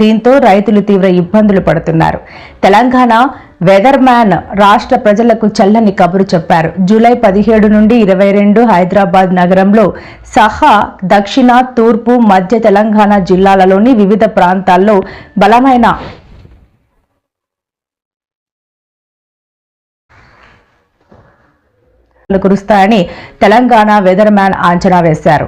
దీంతో రైతులు తీవ్ర ఇబ్బందులు పడుతున్నారు. తెలంగాణ వెదర్ మ్యాన్ రాష్ట్ర ప్రజలకు చల్లని కబురు చెప్పారు. జూలై పదిహేడు నుండి ఇరవై రెండు హైదరాబాద్ నగరంలో సహా దక్షిణ తూర్పు మధ్య తెలంగాణ జిల్లాలలోని వివిధ ప్రాంతాల్లో బలమైన కురుస్తాయని తెలంగాణ వెదర్ మ్యాన్ అంచనా వేశారు.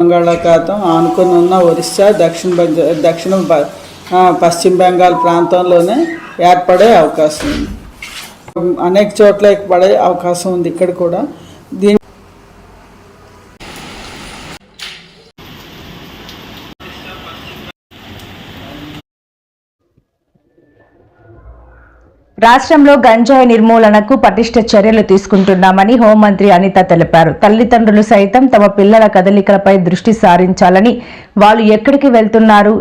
బంగాళాఖాతం ఆనుకుని ఉన్న ఒరిస్సా దక్షిణ దక్షిణ పశ్చిమ బెంగాల్ ప్రాంతంలోనే ఏర్పడే అవకాశం ఉంది. అనేక చోట్ల పడే అవకాశం ఉంది ఇక్కడ కూడా. దీని రాష్ట్రంలో గంజాయి నిర్మూలనకు పటిష్ట చర్యలు తీసుకుంటున్నామని హోంమంత్రి అనిత తెలిపారు. తల్లిదండ్రులు సైతం తమ పిల్లల కదలికలపై దృష్టి సారించాలని వాళ్ళు ఎక్కడికి వెళ్తున్నారు